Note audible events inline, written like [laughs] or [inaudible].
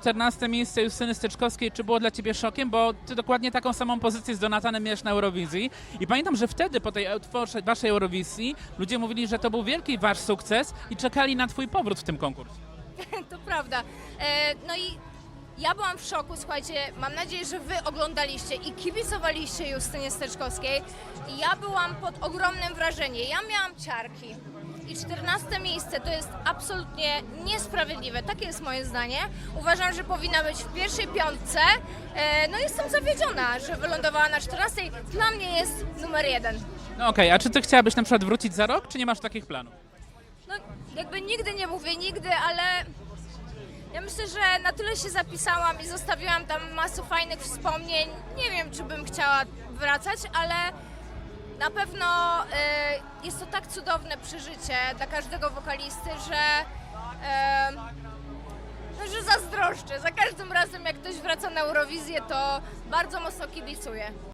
14 miejsce Justyny Styczkowskiej, czy było dla ciebie szokiem? Bo ty dokładnie taką samą pozycję z Donatanem miałeś na Eurowizji. I pamiętam, że wtedy po tej waszej Eurowizji ludzie mówili, że to był wielki wasz sukces i czekali na twój powrót w tym konkursie. [laughs] To prawda. E, no i ja byłam w szoku, słuchajcie, mam nadzieję, że wy oglądaliście i kibicowaliście Justynie Steczkowskiej. Ja byłam pod ogromnym wrażeniem. Ja miałam ciarki. I 14 miejsce to jest absolutnie niesprawiedliwe. Takie jest moje zdanie. Uważam, że powinna być w pierwszej piątce. E, no jestem zawiedziona, że wylądowała na 14. Dla mnie jest numer jeden. No okej, a czy ty chciałabyś na przykład wrócić za rok, czy nie masz takich planów? No, jakby nigdy nie mówię nigdy, ale ja myślę, że na tyle się zapisałam i zostawiłam tam masę fajnych wspomnień. Nie wiem, czy bym chciała wracać, ale na pewno y, jest to tak cudowne przeżycie dla każdego wokalisty, że, y, no, że zazdroszczę. Za każdym razem, jak ktoś wraca na Eurowizję, to bardzo mocno kibicuję.